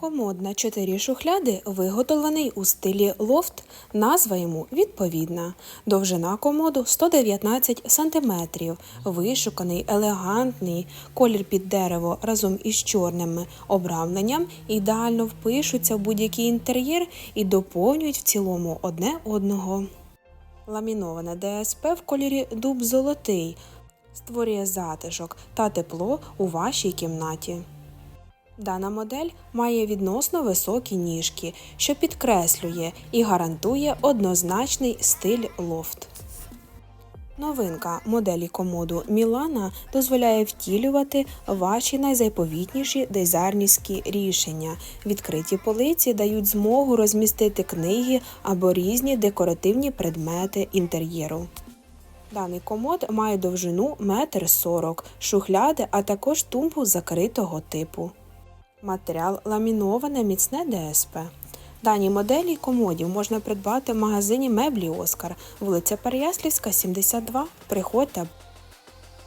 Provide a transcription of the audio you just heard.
Комод на чотири шухляди виготовлений у стилі лофт, назва йому відповідна. Довжина комоду 119 см, вишуканий, елегантний, колір під дерево разом із чорним обрамленням ідеально впишуться в будь-який інтер'єр і доповнюють в цілому одне одного. Ламіноване ДСП в кольорі дуб золотий створює затишок та тепло у вашій кімнаті. Дана модель має відносно високі ніжки, що підкреслює і гарантує однозначний стиль лофт. Новинка моделі комоду Мілана дозволяє втілювати ваші найзайповітніші дизайнерські рішення. Відкриті полиці дають змогу розмістити книги або різні декоративні предмети інтер'єру. Даний комод має довжину 1,40 м, шухляди, а також тумбу закритого типу. Матеріал ламіноване міцне ДСП. Дані моделі комодів можна придбати в магазині меблі Оскар, вулиця Переяслівська, 72. Приходьте